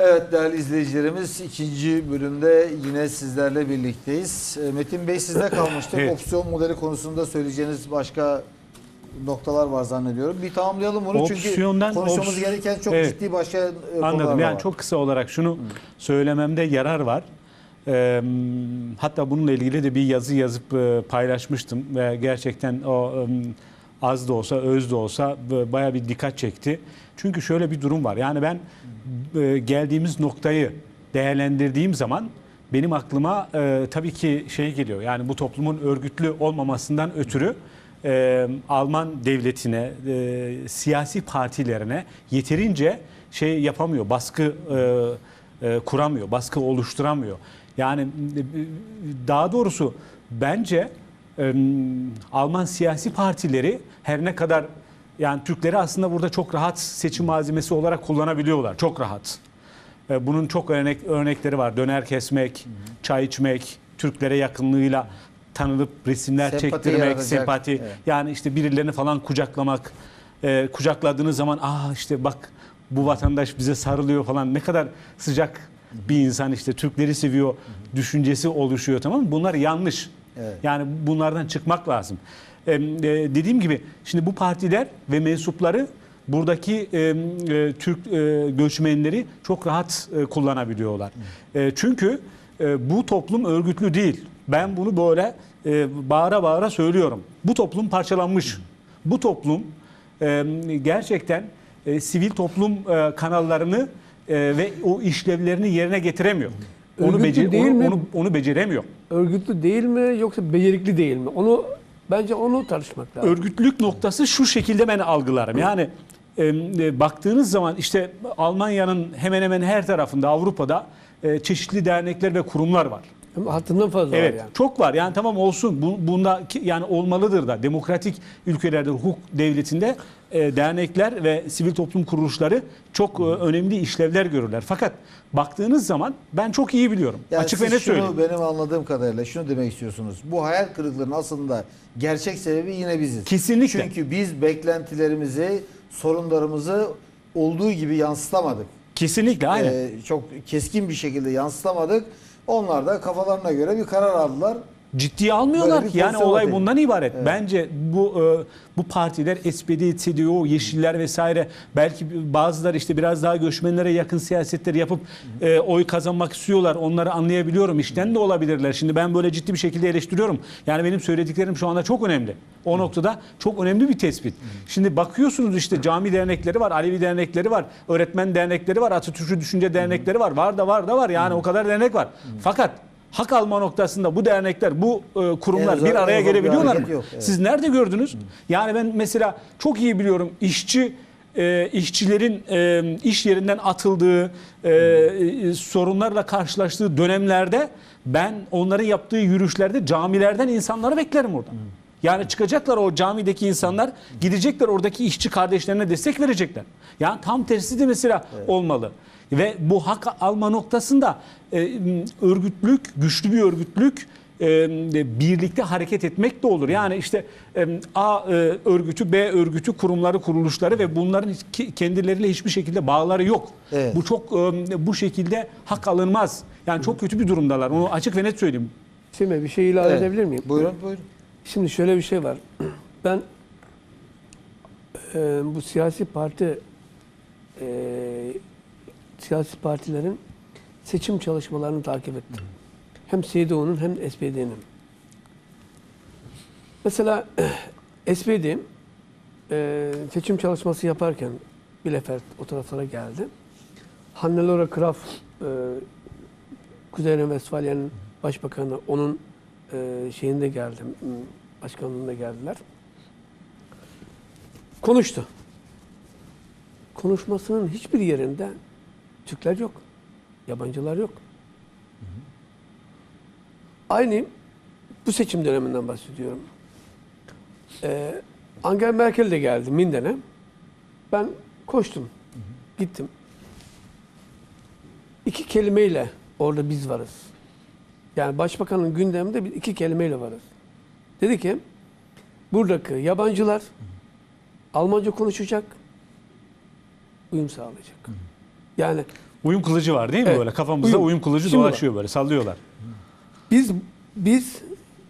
Evet değerli izleyicilerimiz ikinci bölümde yine sizlerle birlikteyiz. E, Metin Bey sizde kalmıştık. Evet. Opsiyon modeli konusunda söyleyeceğiniz başka noktalar var zannediyorum. Bir tamamlayalım bunu çünkü Opsiyondan- konuşmamız ops- gereken çok Evet. ciddi başka e, konular Anladım. da Yani var. çok kısa olarak şunu söylememde yarar var. Ee, hatta bununla ilgili de bir yazı yazıp e, paylaşmıştım ve gerçekten o e, az da olsa öz de olsa e, baya bir dikkat çekti. Çünkü şöyle bir durum var. Yani ben e, geldiğimiz noktayı değerlendirdiğim zaman benim aklıma e, tabii ki şey geliyor. Yani bu toplumun örgütlü olmamasından ötürü e, Alman devletine, e, siyasi partilerine yeterince şey yapamıyor, baskı e, e, kuramıyor, baskı oluşturamıyor. Yani e, daha doğrusu bence e, Alman siyasi partileri her ne kadar yani Türkleri aslında burada çok rahat seçim malzemesi olarak kullanabiliyorlar. Çok rahat. Bunun çok örnek örnekleri var. Döner kesmek, çay içmek, Türklere yakınlığıyla tanınıp resimler Sempati çektirmek, yaratacak. sempati. Evet. Yani işte birilerini falan kucaklamak. E, kucakladığınız zaman aa işte bak bu vatandaş bize sarılıyor falan ne kadar sıcak bir insan işte Türkleri seviyor düşüncesi oluşuyor tamam mı? Bunlar yanlış. Evet. Yani bunlardan çıkmak lazım. E, e, dediğim gibi şimdi bu partiler ve mensupları buradaki e, e, Türk e, göçmenleri çok rahat e, kullanabiliyorlar. E, çünkü e, bu toplum örgütlü değil. Ben bunu böyle e, bağıra bağıra söylüyorum. Bu toplum parçalanmış. Bu toplum e, gerçekten e, sivil toplum e, kanallarını e, ve o işlevlerini yerine getiremiyor. Onu, Örgütlü becer, değil onu, mi? onu, onu beceremiyor. örgütlü değil mi yoksa becerikli değil mi? Onu bence onu tartışmak lazım. örgütlülük noktası şu şekilde ben algılarım. Yani e, baktığınız zaman işte Almanya'nın hemen hemen her tarafında Avrupa'da e, çeşitli dernekler ve kurumlar var. Ama hattından fazla Evet, var yani. çok var. Yani tamam olsun. Bu, bunda yani olmalıdır da. Demokratik ülkelerde hukuk devletinde dernekler ve sivil toplum kuruluşları çok e, önemli işlevler görürler. Fakat baktığınız zaman ben çok iyi biliyorum. Yani Açık ve net söyleyeyim. benim anladığım kadarıyla şunu demek istiyorsunuz. Bu hayal kırıklığının aslında gerçek sebebi yine biziz. Kesinlikle. Çünkü biz beklentilerimizi, sorunlarımızı olduğu gibi yansıtamadık. Kesinlikle aynen. Ee, çok keskin bir şekilde yansıtamadık. Onlar da kafalarına göre bir karar aldılar. Ciddiye almıyorlar Böyle ki. Yani olay ortaya. bundan ibaret. Bence bu e, bu partiler SPD, CDU, Yeşiller vesaire belki bazıları işte biraz daha göçmenlere yakın siyasetler yapıp e, oy kazanmak istiyorlar. Onları anlayabiliyorum. İşten de olabilirler. Şimdi ben böyle ciddi bir şekilde eleştiriyorum. Yani benim söylediklerim şu anda çok önemli. O noktada çok önemli bir tespit. Şimdi bakıyorsunuz işte cami dernekleri var, Alevi dernekleri var, öğretmen dernekleri var, Atatürkçü düşünce dernekleri var. Var da var da var. Yani o kadar dernek var. Fakat hak alma noktasında bu dernekler, bu e, kurumlar En bir araya ufak bir gelebiliyorlar mı? yok, evet. Siz nerede gördünüz? Yani ben mesela çok iyi biliyorum işçi e, işçilerin e, iş yerinden atıldığı e, e, sorunlarla karşılaştığı dönemlerde ben onların yaptığı yürüyüşlerde camilerden insanları beklerim orada. Yani çıkacaklar o camideki insanlar gidecekler oradaki işçi kardeşlerine destek verecekler. Yani tam tersi de mesela olmalı. Ve bu hak alma noktasında e, örgütlük, güçlü bir örgütlük e, birlikte hareket etmek de olur. Yani işte e, A e, örgütü, B örgütü, kurumları, kuruluşları ve bunların hiç- kendileriyle hiçbir şekilde bağları yok. Evet. Bu çok e, bu şekilde hak alınmaz. Yani çok kötü bir durumdalar. Onu açık ve net söyleyeyim. Şimdi bir şey ilave Evet. edebilir miyim? Buyurun buyurun. Şimdi şöyle bir şey var. Ben e, bu siyasi parti e, siyasi partilerin seçim çalışmalarını takip ettim. Hem CDU'nun hem SPD'nin. Mesela SPD e, seçim çalışması yaparken Bielefeld o taraflara geldi. Hannelore Graf e, Kuzey Westfalya'nın başbakanı onun e, şeyinde geldi, başkanlığında geldiler. Konuştu. Konuşmasının hiçbir yerinde Türkler yok. Yabancılar yok. Aynı bu seçim döneminden bahsediyorum. Ee, Angela Merkel de geldi Minden'e. Ben koştum. Gittim. İki kelimeyle orada biz varız. Yani başbakanın gündeminde biz iki kelimeyle varız. Dedi ki buradaki yabancılar Almanca konuşacak, uyum sağlayacak. Yani Uyum kılıcı var değil mi Evet. böyle? Kafamızda uyum, Uyum. kılıcı Şimdi dolaşıyor böyle sallıyorlar. Biz biz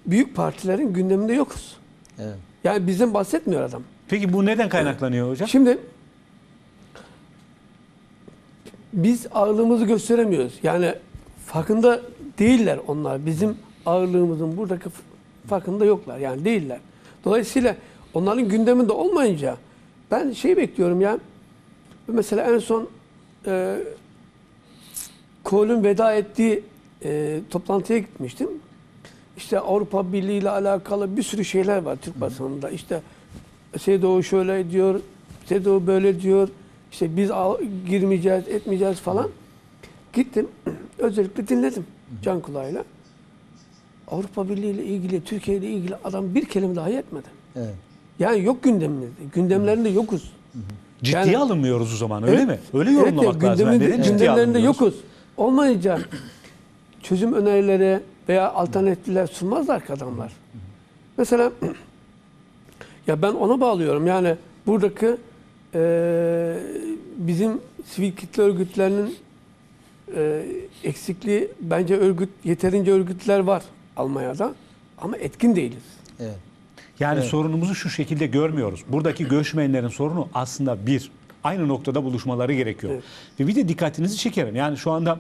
büyük partilerin gündeminde yokuz. Evet. Yani bizden bahsetmiyor adam. Peki bu neden kaynaklanıyor hocam? Şimdi biz ağırlığımızı gösteremiyoruz. Yani farkında değiller onlar. Bizim ağırlığımızın buradaki farkında yoklar. Yani değiller. Dolayısıyla onların gündeminde olmayınca ben şey bekliyorum ya. Mesela en son e, Kohl'ün veda ettiği e, toplantıya gitmiştim. İşte Avrupa Birliği ile alakalı bir sürü şeyler var Türk basınında. İşte Seydoğu şöyle diyor, Seydoğu böyle diyor. İşte biz al- girmeyeceğiz, etmeyeceğiz falan. Gittim, özellikle dinledim can kulağıyla. Avrupa Birliği ile ilgili, Türkiye ile ilgili adam bir kelime dahi etmedi. Evet. Yani yok gündemimizde. Gündemlerinde yokuz. Ciddiye yani- alınmıyoruz o zaman öyle Evet. mi? Öyle yorumlamak evet, lazım. Yani Neden ciddiye gündemlerinde yokuz. Olmayınca çözüm önerileri veya alternatifler sunmazlar ki adamlar. Mesela ya ben ona bağlıyorum. Yani buradaki eee, bizim sivil kitle örgütlerinin eee, eksikliği bence örgüt yeterince örgütler var Almanya'da ama etkin değiliz. Evet. Yani Evet. sorunumuzu şu şekilde görmüyoruz. Buradaki göçmenlerin sorunu aslında bir. Aynı noktada buluşmaları gerekiyor. Evet. Ve bir de dikkatinizi çekerim. Yani şu anda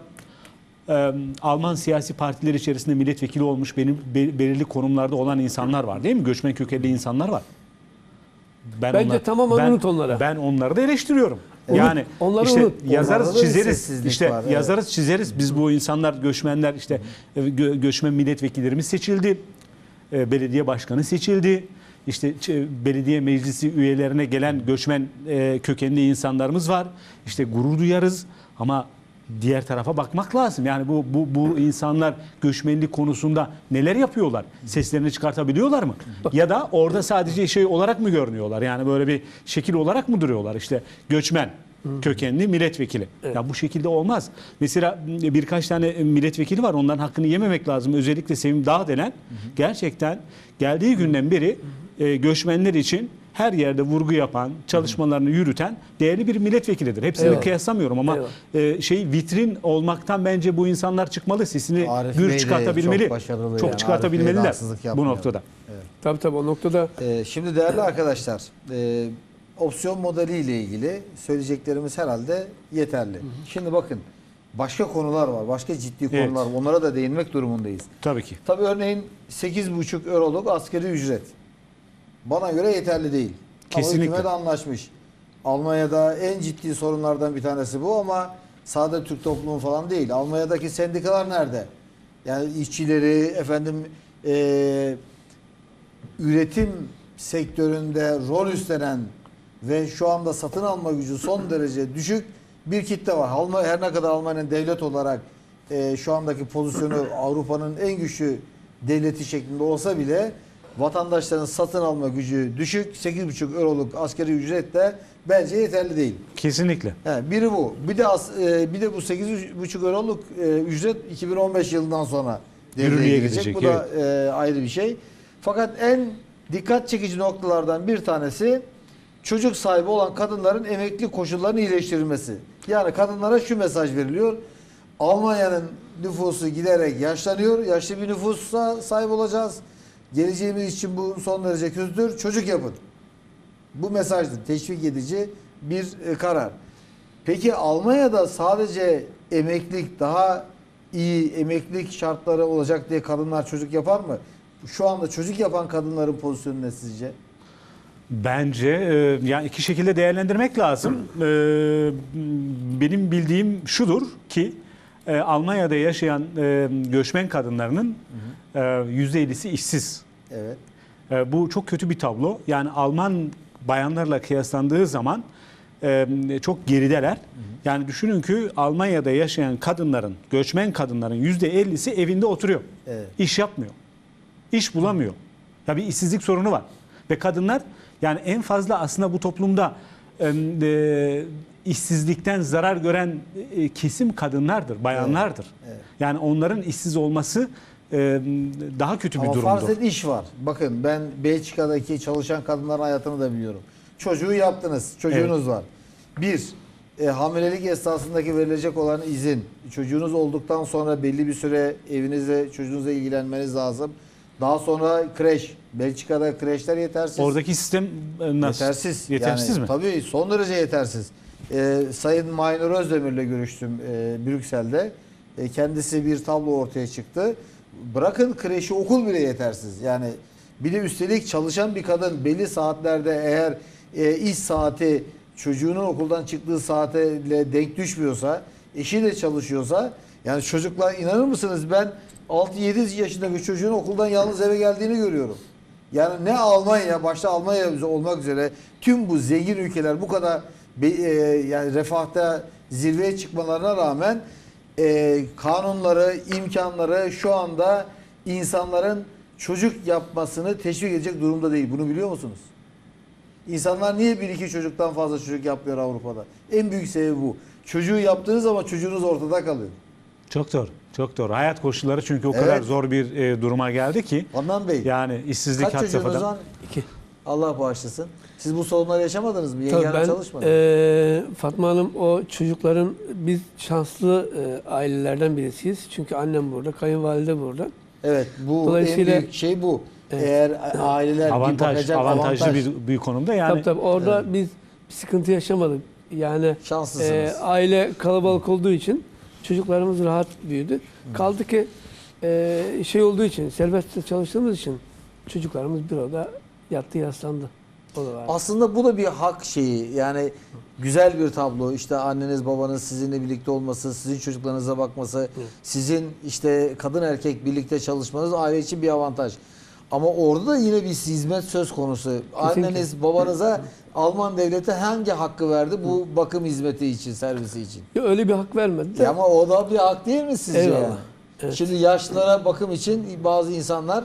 e, Alman siyasi partiler içerisinde milletvekili olmuş benim be- belirli konumlarda olan insanlar var değil mi? Göçmen kökenli insanlar var. Ben Bence tamamen ben, unut onları. Ben onları da eleştiriyorum. Unut, Yani onları işte unut. yazarız bir çizeriz. İşte var, evet. yazarız çizeriz. Biz bu insanlar göçmenler işte gö- göçmen milletvekillerimiz seçildi. E, belediye başkanı seçildi. İşte ç- belediye meclisi üyelerine gelen göçmen e, kökenli insanlarımız var. İşte gurur duyarız ama diğer tarafa bakmak lazım. Yani bu bu bu insanlar göçmenlik konusunda neler yapıyorlar? Seslerini çıkartabiliyorlar mı? Ya da orada sadece şey olarak mı görünüyorlar? Yani böyle bir şekil olarak mı duruyorlar? İşte göçmen kökenli milletvekili. Ya bu şekilde olmaz. Mesela birkaç tane milletvekili var. Onların hakkını yememek lazım. Özellikle Sevim Dağdelen gerçekten geldiği günden beri e, göçmenler için her yerde vurgu yapan, çalışmalarını yürüten değerli bir milletvekilidir. Hepsini Eyvallah. kıyaslamıyorum ama e, şey vitrin olmaktan bence bu insanlar çıkmalı. Sesini Arif Bey gür de çıkartabilmeli. çok başarılı Çok yani. çıkartabilmeliler Bey bu noktada. Tabii tabii o noktada Ee, şimdi değerli arkadaşlar, e, opsiyon modeli ile ilgili söyleyeceklerimiz herhalde yeterli. Şimdi bakın, başka konular var, başka ciddi Evet. konular var. Onlara da değinmek durumundayız. Tabii ki. Tabii örneğin 8,5 euroluk askeri ücret. Bana göre yeterli değil. Kesinlikle. Ama hükümet anlaşmış. Almanya'da en ciddi sorunlardan bir tanesi bu ama sadece Türk toplumu falan değil. Almanya'daki sendikalar nerede? Yani işçileri, efendim eee, üretim sektöründe rol üstlenen ve şu anda satın alma gücü son derece düşük bir kitle var. Almanya her ne kadar Almanya'nın devlet olarak eee, şu andaki pozisyonu Avrupa'nın en güçlü devleti şeklinde olsa bile vatandaşların satın alma gücü düşük. 8,5 euroluk askeri ücret de bence yeterli değil. Kesinlikle. He, biri bu. Bir de as, e, bir de bu 8,5 euroluk e, ücret 2015 yılından sonra devreye girecek. girecek, Bu da e, ayrı bir şey. Fakat en dikkat çekici noktalardan bir tanesi çocuk sahibi olan kadınların emekli koşullarının iyileştirilmesi. Yani kadınlara şu mesaj veriliyor. Almanya'nın nüfusu giderek yaşlanıyor. Yaşlı bir nüfusa sahip olacağız. Geleceğimiz için bu son derece kötüdür. Çocuk yapın. Bu mesajdır. Teşvik edici bir e, karar. Peki Almanya'da sadece emeklilik daha iyi emeklilik şartları olacak diye kadınlar çocuk yapar mı? Şu anda çocuk yapan kadınların pozisyonu ne sizce? Bence e, yani iki şekilde değerlendirmek lazım. E, benim bildiğim şudur ki e, Almanya'da yaşayan e, göçmen kadınlarının e, %50'si işsiz. Evet. E, bu çok kötü bir tablo. Yani Alman bayanlarla kıyaslandığı zaman e, çok gerideler. Yani düşünün ki Almanya'da yaşayan kadınların, göçmen kadınların %50'si evinde oturuyor. Evet. İş yapmıyor. İş bulamıyor. Ya bir işsizlik sorunu var. Ve kadınlar yani en fazla aslında bu toplumda e, işsizlikten zarar gören e, kesim kadınlardır, bayanlardır. evet. Yani onların işsiz olması e, daha kötü bir Ama durumdur. farz et iş var. Bakın ben Belçika'daki çalışan kadınların hayatını da biliyorum. Çocuğu yaptınız. Çocuğunuz var. Bir, e, hamilelik esnasındaki verilecek olan izin, çocuğunuz olduktan sonra belli bir süre evinizde çocuğunuzla ilgilenmeniz lazım. Daha sonra kreş, Belçika'da kreşler yetersiz. Oradaki sistem e, nasıl? Yetersiz. Yetersiz Yani mi? Tabii son derece yetersiz. Ee, Sayın Maynur Özdemir'le görüştüm e, Brüksel'de. E, kendisi bir tablo ortaya çıktı. Bırakın kreşi okul bile yetersiz. Yani bir de üstelik çalışan bir kadın belli saatlerde eğer e, iş saati çocuğunun okuldan çıktığı saatle denk düşmüyorsa, eşi de çalışıyorsa yani çocuklar inanır mısınız ben 6-7 yaşındaki çocuğun okuldan yalnız eve geldiğini görüyorum. Yani ne Almanya, başta Almanya olmak üzere tüm bu zengin ülkeler bu kadar e, yani refahta zirveye çıkmalarına rağmen e, kanunları, imkanları şu anda insanların çocuk yapmasını teşvik edecek durumda değil. Bunu biliyor musunuz? İnsanlar niye bir iki çocuktan fazla çocuk yapmıyor Avrupa'da? En büyük sebebi bu. Çocuğu yaptığınız zaman çocuğunuz ortada kalıyor. Çok doğru. Çok doğru. Hayat koşulları çünkü o Evet. kadar zor bir e, duruma geldi ki. Adnan Bey, Yani işsizlik kaç had var? İki. Allah bağışlasın. Siz bu sorunları yaşamadınız mı? Yenge Tabii Hanım ben çalışmadı. e, Fatma Hanım o çocukların biz şanslı e, ailelerden birisiyiz. Çünkü annem burada, kayınvalide burada. Evet bu Dolayısıyla- en büyük şey bu. Evet. Eğer aileler bir Avantaj, bakacak avantajlı avantaj. bir, bir konumda yani. tabii tabii orada biz bir sıkıntı yaşamadık. Yani Şanslısınız. e, aile kalabalık olduğu için çocuklarımız rahat büyüdü. Kaldı ki e, şey olduğu için, serbest çalıştığımız için çocuklarımız bir oda yattı yaslandı. O da var. Aslında bu da bir hak şeyi. Yani güzel bir tablo. İşte anneniz babanız sizinle birlikte olması, sizin çocuklarınıza bakması, sizin işte kadın erkek birlikte çalışmanız aile için bir avantaj. Ama orada da yine bir hizmet söz konusu. Anneniz babanıza Alman devleti hangi hakkı verdi bu bakım hizmeti için, servisi için? Ya öyle bir hak vermedi de. Ama o da bir hak değil mi sizce? Eyvallah. yani? Evet. Şimdi yaşlılara bakım için bazı insanlar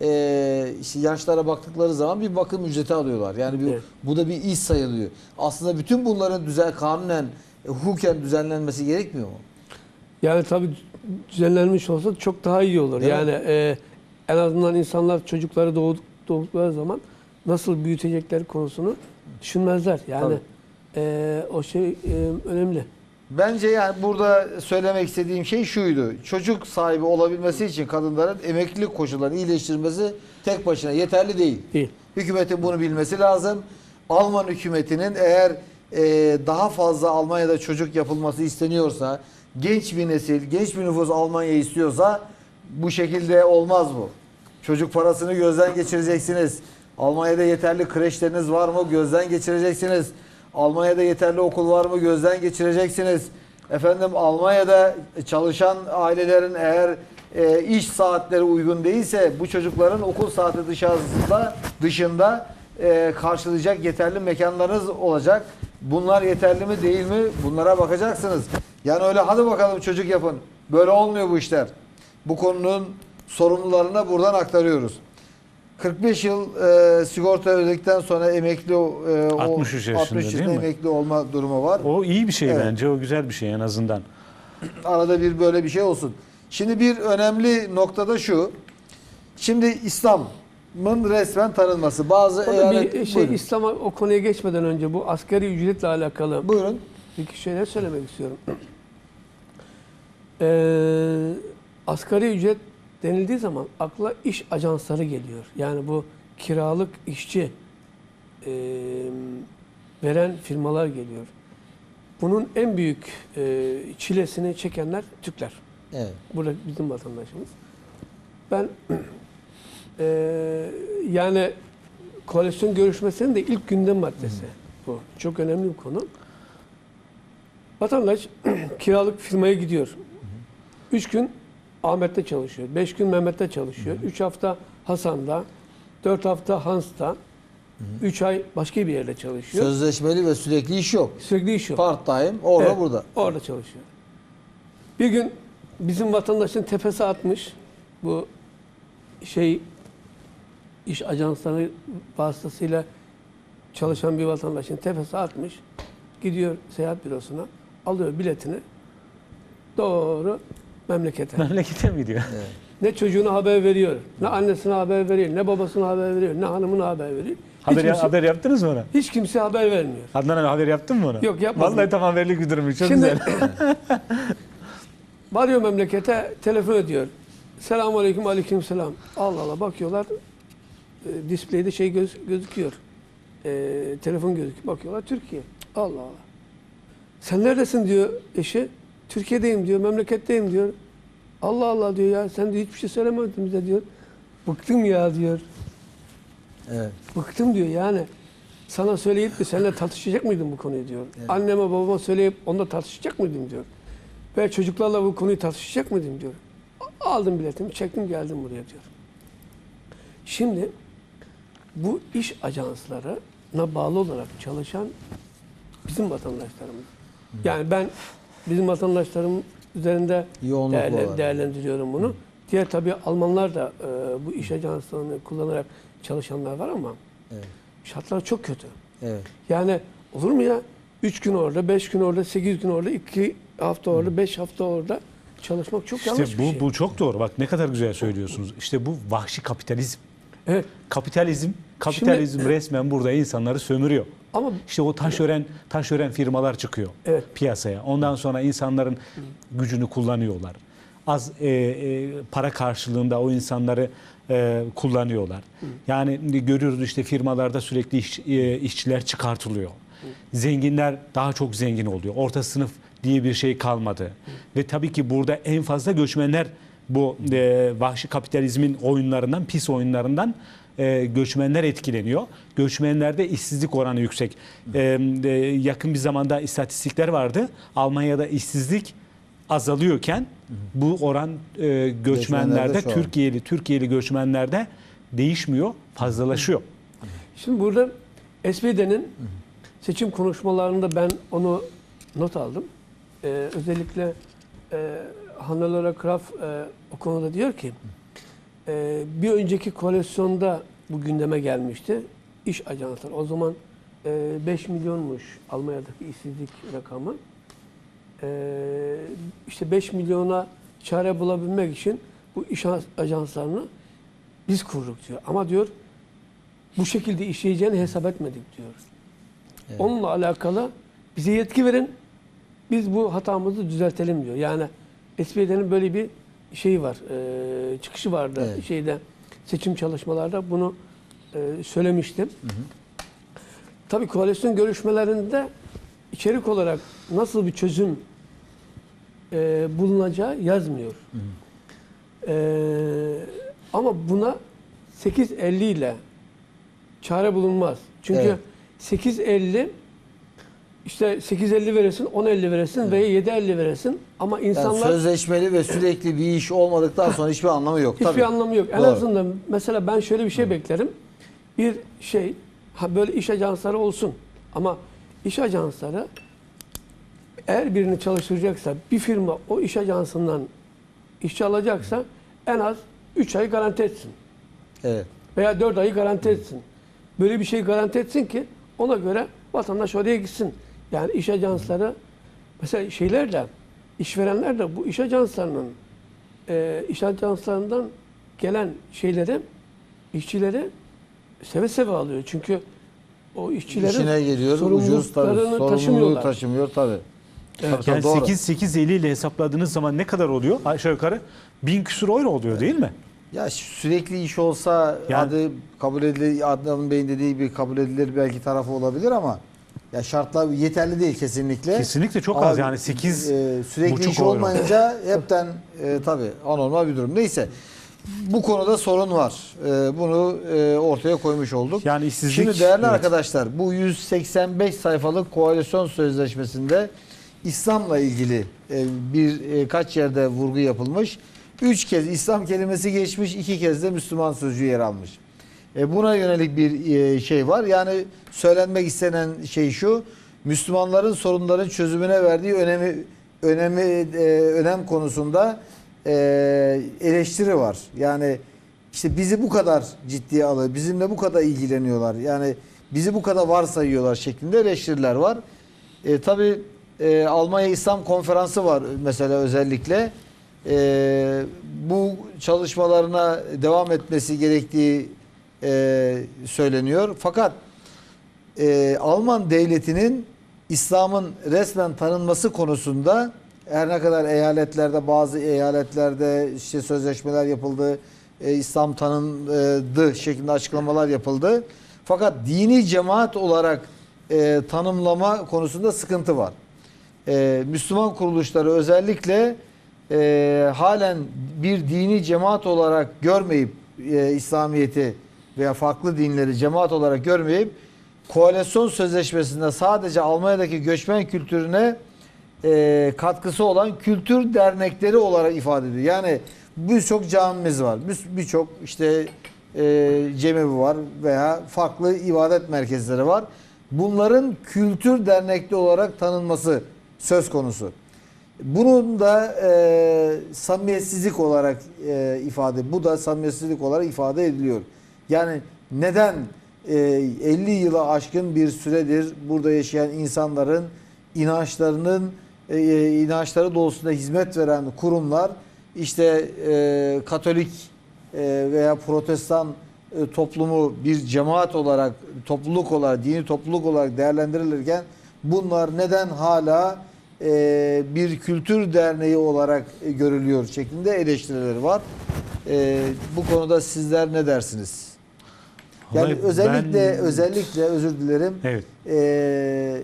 eee işte yaşlara baktıkları zaman bir bakım ücreti alıyorlar. Yani bir, Evet. bu da bir iş sayılıyor. Aslında bütün bunların düzen kanunen, e, hukuken düzenlenmesi gerekmiyor mu? Yani tabii düzenlenmiş olsa çok daha iyi olur. Değil mi? yani e, en azından insanlar çocukları doğduk, doğdukları zaman nasıl büyütecekleri konusunu düşünmezler. Yani e, o şey e, önemli. Bence yani burada söylemek istediğim şey şuydu. Çocuk sahibi olabilmesi için kadınların emeklilik koşullarını iyileştirmesi tek başına yeterli değil. Değil. Hükümetin bunu bilmesi lazım. Alman hükümetinin eğer e, daha fazla Almanya'da çocuk yapılması isteniyorsa, genç bir nesil, genç bir nüfus Almanya istiyorsa bu şekilde olmaz bu. Çocuk parasını gözden geçireceksiniz. Almanya'da yeterli kreşleriniz var mı? Gözden geçireceksiniz. Almanya'da yeterli okul var mı? Gözden geçireceksiniz. Efendim Almanya'da çalışan ailelerin eğer e, iş saatleri uygun değilse bu çocukların okul saati dışarısında dışında e, karşılayacak yeterli mekanlarınız olacak. Bunlar yeterli mi değil mi? Bunlara bakacaksınız. Yani öyle hadi bakalım çocuk yapın. Böyle olmuyor bu işler. Bu konunun sorumlularına buradan aktarıyoruz. 45 yıl e, sigorta ödedikten sonra emekli e, o 63 yaşında 60 değil yaşında mi? emekli olma durumu var. O iyi bir şey Evet. bence. O güzel bir şey en azından. Arada bir böyle bir şey olsun. Şimdi bir önemli noktada şu. Şimdi İslam'ın resmen tanınması. Bazı Tabii eyalet... bir şey. İslam'a o konuya geçmeden önce bu asgari ücretle alakalı buyurun. bir iki şeyler söylemek istiyorum. Ee, asgari ücret denildiği zaman akla iş ajansları geliyor. Yani bu kiralık işçi e, veren firmalar geliyor. Bunun en büyük e, çilesini çekenler Türkler. Evet. Burada bizim vatandaşımız. Ben e, yani koalisyon görüşmesinin de ilk gündem maddesi bu. Çok önemli bir konu. Vatandaş kiralık firmaya gidiyor. Üç gün Ahmet'te çalışıyor. Beş gün Mehmet'te çalışıyor. Üç hafta Hasan'da. Dört hafta Hans'ta. Üç ay başka bir yerde çalışıyor. Sözleşmeli ve sürekli iş yok. Sürekli iş yok. Part time orada Evet, burada. Orada çalışıyor. Bir gün bizim vatandaşın tepesi atmış. Bu şey iş ajansları vasıtasıyla çalışan bir vatandaşın tepesi atmış. Gidiyor seyahat bürosuna, alıyor biletini. Doğru memlekete. Memlekete mi gidiyor? Ne çocuğuna haber veriyor, ne annesine haber veriyor, ne babasına haber veriyor, ne hanımına haber veriyor. Haber, kimse- haber yaptınız mı ona? Hiç kimse haber vermiyor. Adnan abi haber yaptın mı ona? Yok, yapmadım. Vallahi tam haberlik bir durmuş. Çok Şimdi güzel. varıyor memlekete telefon ediyor. Selamun aleyküm aleyküm selam. Allah Allah bakıyorlar. E, displeyde şey göz, gözüküyor. E, telefon gözüküyor. Bakıyorlar Türkiye. Allah Allah. Sen neredesin diyor eşi. Türkiye'deyim diyor. Memleketteyim diyor. Allah Allah diyor ya sen de hiçbir şey söylemedin bize diyor. Bıktım ya diyor. Evet. Bıktım diyor yani. Sana söyleyip de seninle tartışacak mıydım bu konuyu diyor. Anneme babama söyleyip onunla tartışacak mıydım diyor. Ve çocuklarla bu konuyu tartışacak mıydım diyor. Aldım biletimi çektim geldim buraya diyor. Şimdi bu iş ajanslarına bağlı olarak çalışan bizim vatandaşlarımız. Yani ben bizim vatandaşlarım üzerinde Yoğunluk değerlendiriyorum bunu. Diğer tabii Almanlar da e, bu iş ajanslarını kullanarak çalışanlar var ama Evet. şartlar çok kötü. Evet. Yani olur mu ya? 3 gün orada, 5 gün orada, 8 gün orada, 2 hafta orada, 5 hafta orada çalışmak çok yanlış İşte bir bu, şey. bu çok doğru. Bak ne kadar güzel söylüyorsunuz. İşte bu vahşi kapitalizm. Evet. Kapitalizm, kapitalizm Şimdi- resmen burada insanları sömürüyor. Ama İşte o taşören taşören firmalar çıkıyor Evet. piyasaya. Ondan sonra insanların gücünü kullanıyorlar. Az e, e, para karşılığında o insanları e, kullanıyorlar. Yani görüyoruz işte firmalarda sürekli iş- e, işçiler çıkartılıyor. Zenginler daha çok zengin oluyor. Orta sınıf diye bir şey kalmadı. Ve tabii ki burada en fazla göçmenler bu e, vahşi kapitalizmin oyunlarından, pis oyunlarından e, göçmenler etkileniyor. Göçmenlerde işsizlik oranı yüksek. E, e, yakın bir zamanda istatistikler vardı. Almanya'da işsizlik azalıyorken bu oran e, göçmenlerde. Türkiye'li Türkiye'li göçmenlerde değişmiyor, fazlalaşıyor. şimdi burada SPD'nin seçim konuşmalarında ben onu not aldım. Ee, özellikle e, Hannelore Graf e, o konuda diyor ki e, bir önceki koalisyonda bu gündeme gelmişti. İş ajansları. O zaman e, 5 milyonmuş Almanya'daki işsizlik rakamı. E, işte 5 milyona çare bulabilmek için bu iş ajanslarını biz kurduk diyor. Ama diyor bu şekilde işleyeceğini hesap etmedik diyor. Evet. Onunla alakalı bize yetki verin. Biz bu hatamızı düzeltelim diyor. Yani SPD'nin böyle bir şeyi var. e, çıkışı vardı Evet. şeyde seçim çalışmalarda bunu e, söylemiştim. Tabii koalisyon görüşmelerinde içerik olarak nasıl bir çözüm e, bulunacağı yazmıyor. E, ama buna 8.50 ile çare bulunmaz. Çünkü Evet. 8.50 işte 8.50 veresin, 10.50 veresin veya 7.50 veresin ama Yani insanlar sözleşmeli ve sürekli bir iş olmadıktan sonra hiçbir anlamı yok. hiçbir Tabii. anlamı yok. En Doğru. azından mesela ben şöyle bir şey beklerim. Bir şey ha böyle iş ajansları olsun ama iş ajansları eğer birini çalıştıracaksa bir firma o iş ajansından işçi alacaksa en az 3 ay garanti etsin. Evet. veya 4 ayı garanti etsin. Böyle bir şey garanti etsin ki ona göre vatandaş oraya gitsin. Yani iş ajansları mesela şeyler de işverenler de bu iş ajanslarının e, iş ajanslarından gelen şeyleri işçileri seve seve alıyor. Çünkü o işçilerin İşine geliyor, ucuz tabii. Sorumluluğu taşımıyorlar. taşımıyor tabii. Tabii, Yani doğru. 8 8 50 ile hesapladığınız zaman ne kadar oluyor? Aşağı yukarı 1000 küsur euro oluyor değil mi? Ya sürekli iş olsa Yani- adı kabul edilir, Adnan Bey'in dediği bir kabul edilir belki tarafı olabilir ama ya şartlar yeterli değil kesinlikle. Kesinlikle çok Ama, az yani 8 e, sürekli iş olmayınca hepten e, tabii anormal bir durum. Neyse. Bu konuda sorun var. E, bunu e, ortaya koymuş olduk. Yani işsizlik Şimdi değerli evet. arkadaşlar bu 185 sayfalık koalisyon sözleşmesinde İslam'la ilgili e, bir e, kaç yerde vurgu yapılmış. Üç kez İslam kelimesi geçmiş, iki kez de Müslüman sözcüğü yer almış. E, buna yönelik bir e, şey var. Yani söylenmek istenen şey şu. Müslümanların sorunların çözümüne verdiği önemi önemi e, önem konusunda e, eleştiri var. Yani işte bizi bu kadar ciddiye alıyor, bizimle bu kadar ilgileniyorlar. Yani bizi bu kadar varsayıyorlar şeklinde eleştiriler var. E, tabii e, Almanya İslam Konferansı var mesela özellikle. E, bu çalışmalarına devam etmesi gerektiği e, söyleniyor. Fakat e, Alman devletinin İslam'ın resmen tanınması konusunda her ne kadar eyaletlerde bazı eyaletlerde işte sözleşmeler yapıldı, e, İslam tanındı şeklinde açıklamalar yapıldı. Fakat dini cemaat olarak e, tanımlama konusunda sıkıntı var. E, Müslüman kuruluşları özellikle e, halen bir dini cemaat olarak görmeyip e, İslamiyet'i veya farklı dinleri cemaat olarak görmeyip koalisyon sözleşmesinde sadece Almanya'daki göçmen kültürüne e, katkısı olan kültür dernekleri olarak ifade ediyor. Yani birçok camimiz var. Bir- Birçok işte e, cemevi var veya farklı ibadet merkezleri var. Bunların kültür dernekli olarak tanınması söz konusu. Bunun da e, samimiyetsizlik olarak e, ifade, bu da samimiyetsizlik olarak ifade ediliyor. Yani neden e, 50 yıla aşkın bir süredir burada yaşayan insanların inançlarının e, e, inançları doğrultusunda hizmet veren kurumlar işte e, Katolik e, veya Protestan e, toplumu bir cemaat olarak, topluluk olarak, dini topluluk olarak değerlendirilirken bunlar neden hala e, bir kültür derneği olarak görülüyor şeklinde eleştirileri var. E, bu konuda sizler ne dersiniz? Yani Vallahi özellikle ben- özellikle özür dilerim. Evet. e,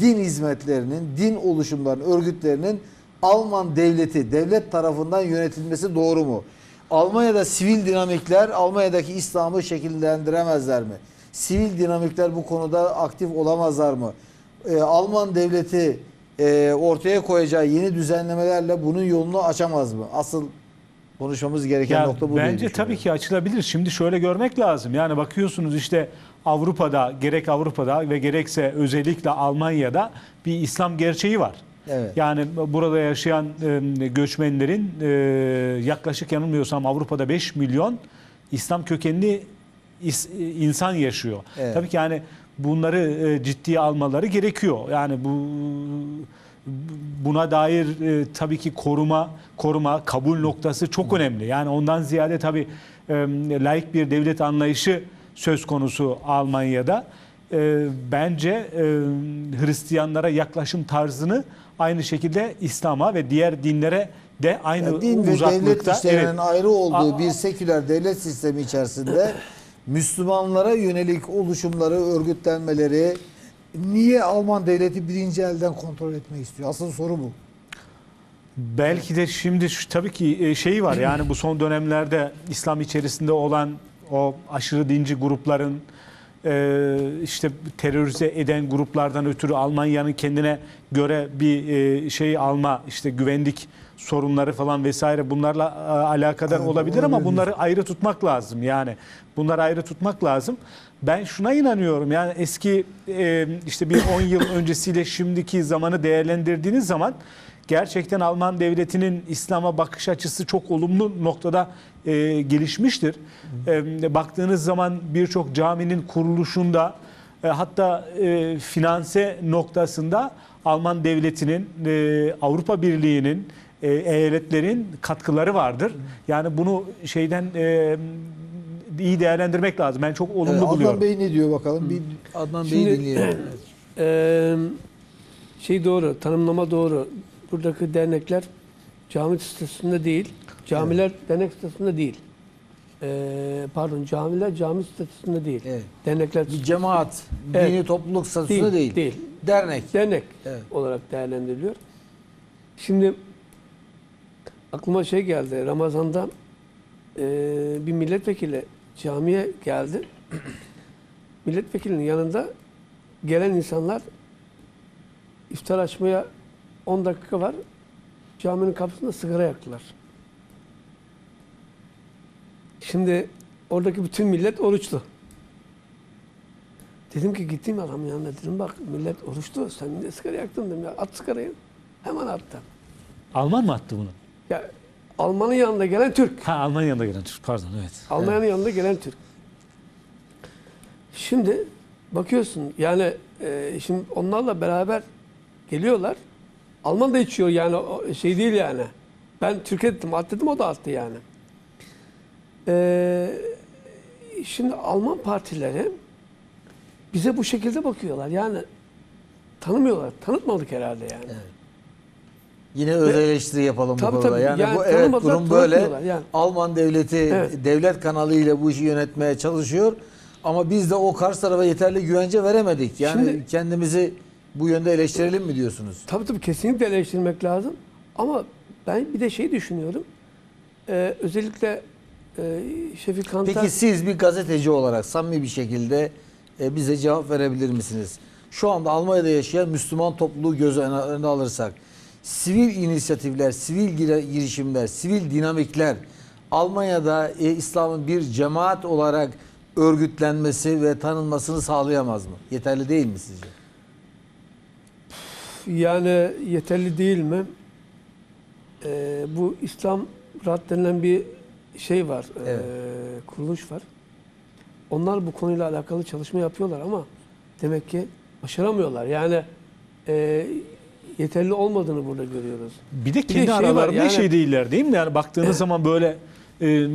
din hizmetlerinin, din oluşumlarının, örgütlerinin Alman devleti, devlet tarafından yönetilmesi doğru mu? Almanya'da sivil dinamikler Almanya'daki İslam'ı şekillendiremezler mi? Sivil dinamikler bu konuda aktif olamazlar mı? E, Alman devleti e, ortaya koyacağı yeni düzenlemelerle bunun yolunu açamaz mı? Asıl konuşmamız gereken Ya nokta bu bence tabii ki açılabilir. Şimdi şöyle görmek lazım. Yani bakıyorsunuz işte Avrupa'da gerek Avrupa'da ve gerekse özellikle Almanya'da bir İslam gerçeği var. Evet. Yani burada yaşayan e, göçmenlerin e, yaklaşık yanılmıyorsam Avrupa'da 5 milyon İslam kökenli is- insan yaşıyor. Evet. Tabii ki yani bunları e, ciddiye almaları gerekiyor. Yani bu buna dair e, tabii ki koruma, koruma, kabul noktası çok önemli. Yani ondan ziyade tabii e, laik bir devlet anlayışı söz konusu Almanya'da. E, bence e, Hristiyanlara yaklaşım tarzını aynı şekilde İslam'a ve diğer dinlere de aynı Ya din ve devlet uzaklıkta. işlerinin Evet. ayrı olduğu bir seküler devlet sistemi içerisinde Müslümanlara yönelik oluşumları, örgütlenmeleri niye Alman devleti birinci elden kontrol etmek istiyor? Asıl soru bu. Belki de şimdi tabii ki e, şeyi var yani bu son dönemlerde İslam içerisinde olan o aşırı dinci grupların e, işte terörize eden gruplardan ötürü Almanya'nın kendine göre bir e, şey alma işte güvenlik sorunları falan vesaire bunlarla e, alakadar Evet, olabilir ama bunları ayrı tutmak lazım yani bunları ayrı tutmak lazım. Ben şuna inanıyorum yani eski e, işte bir 10 yıl öncesiyle şimdiki zamanı değerlendirdiğiniz zaman gerçekten Alman devletinin İslam'a bakış açısı çok olumlu noktada e, gelişmiştir. E, baktığınız zaman birçok caminin kuruluşunda e, hatta e, finanse noktasında Alman devletinin, e, Avrupa Birliği'nin, e, eyaletlerin katkıları vardır. Yani bunu şeyden e, iyi değerlendirmek lazım. Ben çok olumlu Evet, Adnan buluyorum. Bey ne diyor bakalım? Bir Adnan Bey'i dinleyelim. Şey doğru, tanımlama doğru. Buradaki dernekler cami statüsünde değil. Camiler dernek statüsünde değil. Ee, pardon, camiler cami statüsünde değil. Evet. Dernekler Bir cemaat, Evet. dini topluluk statüsünde değil. değil. Dernek. Dernek Evet. olarak değerlendiriliyor. Şimdi aklıma şey geldi. Ramazan'da e, bir milletvekili camiye geldi. Milletvekilinin yanında gelen insanlar iftar açmaya 10 dakika var. Caminin kapısında sigara yaktılar. Şimdi oradaki bütün millet oruçlu. Dedim ki gittim adamın yanına dedim bak millet oruçlu sen niye sigara yaktın dedim ya at sigarayı. Hemen attı. Alman mı attı bunu? Ya Alman'ın yanında gelen Türk. Ha Almanya'da gelen Türk pardon evet. Almanya'nın yanında gelen Türk. Şimdi bakıyorsun yani e, şimdi onlarla beraber geliyorlar. Alman da içiyor yani şey değil yani. Ben Türkiye dedim at dedim o da attı yani. E, şimdi Alman partileri bize bu şekilde bakıyorlar. Yani tanımıyorlar. Tanıtmadık herhalde yani. Yine öz eleştiri yapalım Tabii, bu konuda. tabii. Yani, Yani bu evet durum böyle. yani. Alman devleti Evet. devlet kanalı ile bu işi yönetmeye çalışıyor. Ama biz de o karşı tarafa yeterli güvence veremedik. Yani Şimdi- kendimizi bu yönde eleştirelim mi diyorsunuz? Tabii tabii kesinlikle eleştirmek lazım. Ama ben bir de şey düşünüyorum. Ee, özellikle e, Şefik Kantar... Peki siz bir gazeteci olarak samimi bir şekilde e, bize cevap verebilir misiniz? Şu anda Almanya'da yaşayan Müslüman topluluğu göz önüne alırsak sivil inisiyatifler, sivil girişimler, sivil dinamikler Almanya'da e, İslam'ın bir cemaat olarak örgütlenmesi ve tanınmasını sağlayamaz mı? Yeterli değil mi sizce? Yani yeterli değil mi? Ee, bu İslam Rahat denilen bir şey var, ee, Evet. kuruluş var. Onlar bu konuyla alakalı çalışma yapıyorlar ama demek ki başaramıyorlar. Yani ee, yeterli olmadığını burada görüyoruz. Bir de de kendi şey var, aralarında yani- şey değiller değil mi? Yani baktığınız zaman böyle e,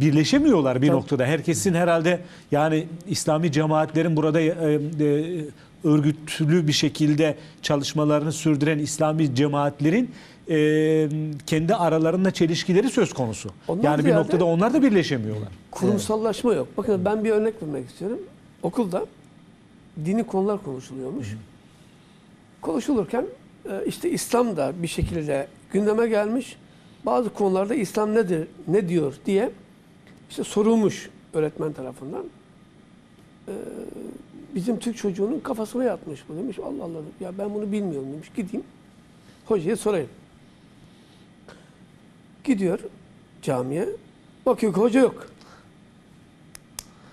birleşemiyorlar bir Tabii. noktada. Herkesin herhalde yani İslami cemaatlerin burada e, e, örgütlü bir şekilde çalışmalarını sürdüren İslami cemaatlerin e, kendi aralarında çelişkileri söz konusu. Ondan yani bir noktada onlar da birleşemiyorlar. Kurumsallaşma yok. Bakın ben bir örnek vermek istiyorum. Okulda dini konular konuşuluyormuş. Konuşulurken e, işte İslam da bir şekilde gündeme gelmiş. Bazı konularda İslam nedir, ne diyor diye işte sorulmuş öğretmen tarafından. E, Bizim Türk çocuğunun kafasına yatmış bu demiş. Allah Allah ya ben bunu bilmiyorum demiş. Gideyim hocaya sorayım. Gidiyor camiye. Bakıyor ki hoca yok.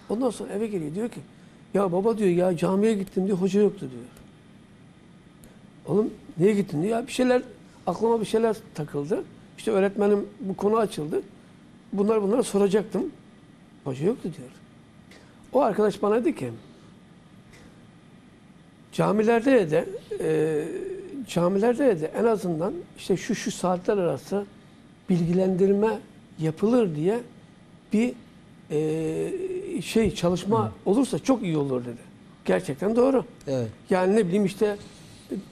Ondan sonra eve geliyor diyor ki ya baba diyor ya camiye gittim diyor hoca yoktu diyor. Oğlum niye gittin. Ya bir şeyler aklıma bir şeyler takıldı. İşte öğretmenim bu konu açıldı. Bunlar bunları soracaktım. Hoca yoktu diyor. O arkadaş bana dedi ki camilerde de e, camilerde de en azından işte şu şu saatler arası bilgilendirme yapılır diye bir e, şey çalışma olursa çok iyi olur dedi. Gerçekten doğru. Evet. Yani ne bileyim işte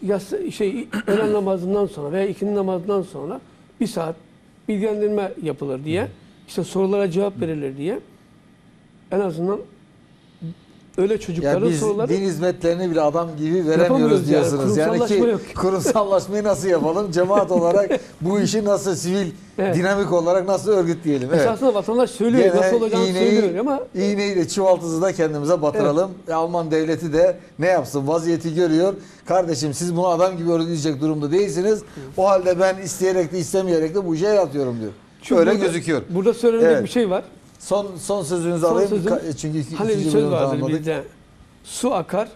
yas şey öğlen namazından sonra veya ikindi namazından sonra bir saat bilgilendirme yapılır diye işte sorulara cevap verilir diye en azından öyle çocukların biz soruları din hizmetlerini bile adam gibi veremiyoruz yani. diyorsunuz. Yani, Kurumsallaşma ki yok. kurumsallaşmayı nasıl yapalım? Cemaat olarak bu işi nasıl sivil, Evet. dinamik olarak nasıl örgütleyelim? Evet. esasında vatandaş söylüyor Gene nasıl olacağını iğneyi- söylüyor ama İğneyi de çuvaltızı da kendimize batıralım. E, Alman devleti de ne yapsın vaziyeti görüyor. Kardeşim siz bunu adam gibi örgütleyecek durumda değilsiniz. O halde ben isteyerek de istemeyerek de bu işe el atıyorum diyor. Çünkü Öyle burada- gözüküyor. Burada söylenecek Evet. bir şey var. Son son sözünüzü Son alayım. sözüm, Ka- Çünkü iki, Hani bir ikinci söz vardır tamamladık. bizde. Su akar,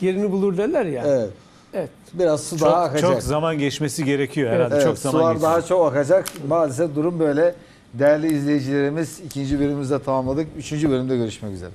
yerini bulur derler ya. Evet. Evet. Biraz su daha Çok, akacak. çok zaman geçmesi gerekiyor Evet. herhalde. Evet, çok zaman sular geçiyor. daha çok akacak. Maalesef durum böyle. Değerli izleyicilerimiz ikinci bölümümüzde tamamladık. Üçüncü bölümde görüşmek üzere.